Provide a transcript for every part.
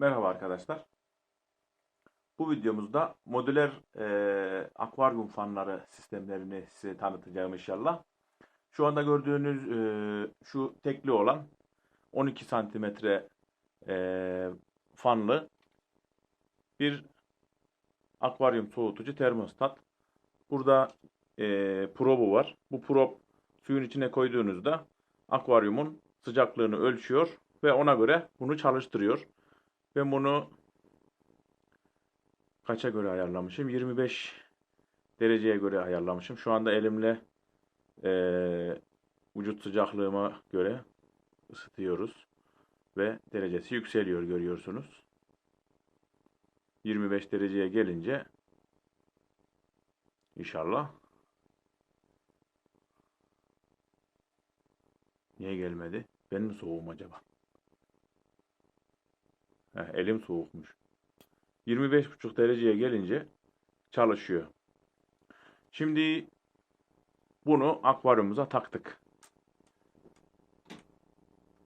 Merhaba arkadaşlar. Bu videomuzda modüler e, akvaryum fanları sistemlerini size tanıtacağım inşallah. Şu anda gördüğünüz e, şu tekli olan 12 santimetre e, fanlı bir akvaryum soğutucu termostat. Burada e, probu var. Bu prob suyun içine koyduğunuzda akvaryumun sıcaklığını ölçüyor ve ona göre bunu çalıştırıyor. Ben bunu kaça göre ayarlamışım? 25 dereceye göre ayarlamışım. Şu anda elimle eee, vücut sıcaklığıma göre ısıtıyoruz. Ve derecesi yükseliyor görüyorsunuz. 25 dereceye gelince inşallah niye gelmedi? Ben mi soğuğum acaba? Heh, elim soğukmuş. 25,5 dereceye gelince çalışıyor. Şimdi bunu akvaryumumuza taktık.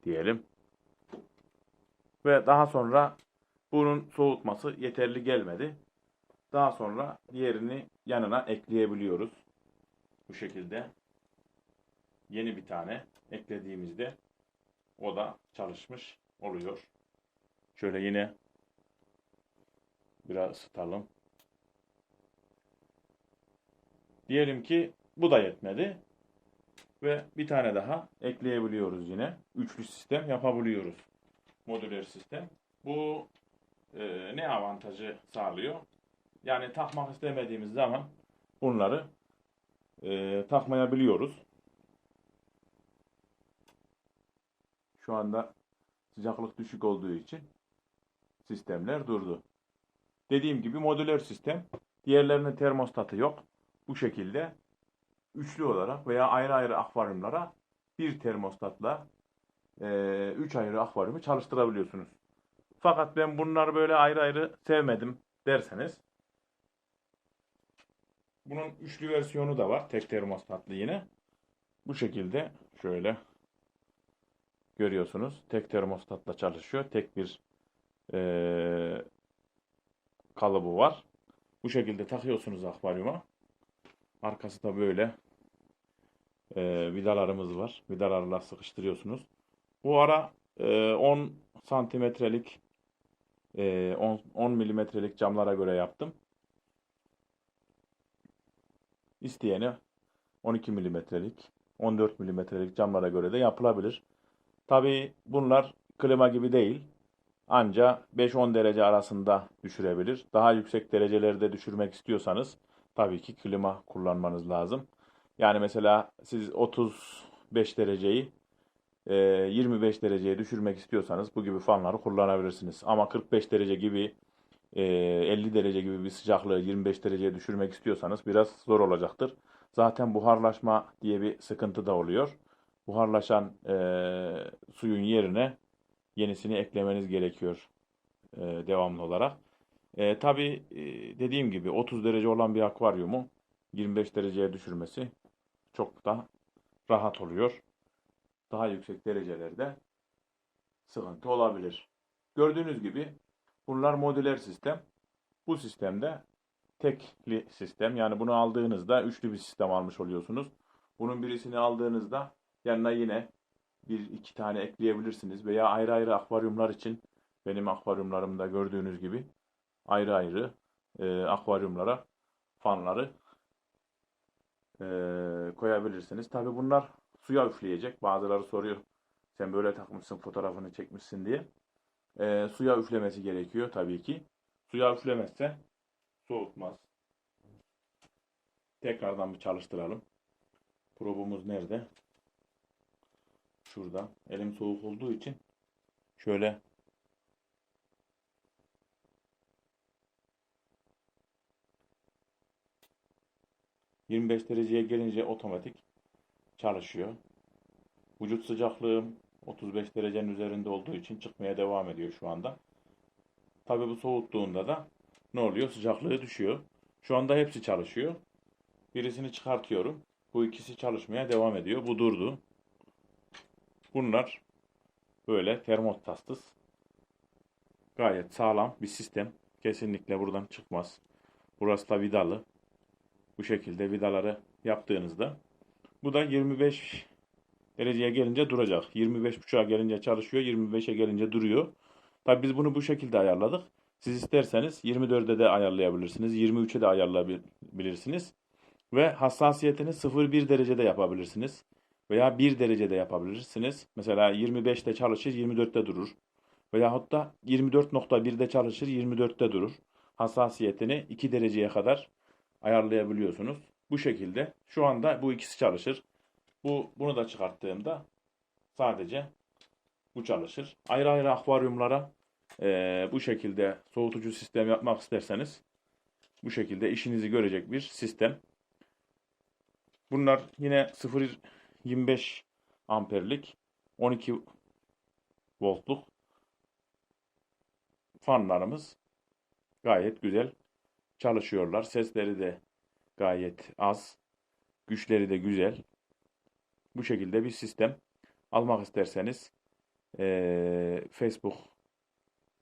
Diyelim. Ve daha sonra bunun soğutması yeterli gelmedi. Daha sonra diğerini yanına ekleyebiliyoruz. Bu şekilde yeni bir tane eklediğimizde o da çalışmış oluyor. Şöyle yine biraz ısıtalım. Diyelim ki bu da yetmedi. Ve bir tane daha ekleyebiliyoruz yine. Üçlü sistem yapabiliyoruz. Modüler sistem. Bu e, ne avantajı sağlıyor? Yani takmak istemediğimiz zaman bunları e, takmayabiliyoruz. Şu anda sıcaklık düşük olduğu için sistemler durdu. Dediğim gibi modüler sistem. Diğerlerinin termostatı yok. Bu şekilde üçlü olarak veya ayrı ayrı akvaryumlara bir termostatla e, üç ayrı akvaryumu çalıştırabiliyorsunuz. Fakat ben bunları böyle ayrı ayrı sevmedim derseniz bunun üçlü versiyonu da var. Tek termostatlı yine. Bu şekilde şöyle görüyorsunuz. Tek termostatla çalışıyor. Tek bir e, kalıbı var. Bu şekilde takıyorsunuz akvaryuma. Arkası da böyle e, vidalarımız var. Vidalarla sıkıştırıyorsunuz. Bu ara e, 10 santimetrelik e, 10, 10 milimetrelik camlara göre yaptım. İsteyene 12 milimetrelik 14 milimetrelik camlara göre de yapılabilir. Tabii bunlar klima gibi değil. Anca 5-10 derece arasında düşürebilir. Daha yüksek derecelerde düşürmek istiyorsanız tabii ki klima kullanmanız lazım. Yani mesela siz 35 dereceyi e, 25 dereceye düşürmek istiyorsanız bu gibi fanları kullanabilirsiniz. Ama 45 derece gibi e, 50 derece gibi bir sıcaklığı 25 dereceye düşürmek istiyorsanız biraz zor olacaktır. Zaten buharlaşma diye bir sıkıntı da oluyor. Buharlaşan e, suyun yerine yenisini eklemeniz gerekiyor e, devamlı olarak. E, tabii e, dediğim gibi 30 derece olan bir akvaryumu 25 dereceye düşürmesi çok da rahat oluyor. Daha yüksek derecelerde sıkıntı olabilir. Gördüğünüz gibi bunlar modüler sistem. Bu sistemde tekli sistem yani bunu aldığınızda üçlü bir sistem almış oluyorsunuz. Bunun birisini aldığınızda yanına yine bir iki tane ekleyebilirsiniz veya ayrı ayrı akvaryumlar için benim akvaryumlarımda gördüğünüz gibi ayrı ayrı e, akvaryumlara fanları e, koyabilirsiniz. Tabi bunlar suya üfleyecek. Bazıları soruyor sen böyle takmışsın fotoğrafını çekmişsin diye. E, suya üflemesi gerekiyor tabii ki. Suya üflemezse soğutmaz. Tekrardan bir çalıştıralım. Probumuz nerede? Şurada. Elim soğuk olduğu için şöyle ...25 dereceye gelince otomatik çalışıyor. Vücut sıcaklığım 35 derecenin üzerinde olduğu için çıkmaya devam ediyor şu anda. Tabi bu soğuttuğunda da ne oluyor? Sıcaklığı düşüyor. Şu anda hepsi çalışıyor. Birisini çıkartıyorum. Bu ikisi çalışmaya devam ediyor. Bu durdu. Bunlar böyle termostatsız Gayet sağlam bir sistem. Kesinlikle buradan çıkmaz. Burası da vidalı. Bu şekilde vidaları yaptığınızda bu da 25 dereceye gelince duracak. 25.5'a gelince çalışıyor. 25'e gelince duruyor. Tabi biz bunu bu şekilde ayarladık. Siz isterseniz 24'e de ayarlayabilirsiniz. 23'e de ayarlayabilirsiniz. Ve hassasiyetini 0-1 derecede yapabilirsiniz. Veya 1 derecede yapabilirsiniz. Mesela 25'te çalışır 24'te durur. Veyahut da 24.1'de çalışır 24'te durur. Hassasiyetini 2 dereceye kadar ayarlayabiliyorsunuz. Bu şekilde şu anda bu ikisi çalışır. Bu bunu da çıkarttığımda sadece bu çalışır. Ayrı ayrı akvaryumlara eee, bu şekilde soğutucu sistem yapmak isterseniz bu şekilde işinizi görecek bir sistem. Bunlar yine 0.25 amperlik 12 voltluk fanlarımız gayet güzel çalışıyorlar. Sesleri de gayet az. Güçleri de güzel. Bu şekilde bir sistem almak isterseniz eee, Facebook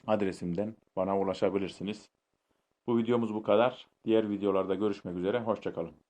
adresimden bana ulaşabilirsiniz. Bu videomuz bu kadar. Diğer videolarda görüşmek üzere. Hoşçakalın.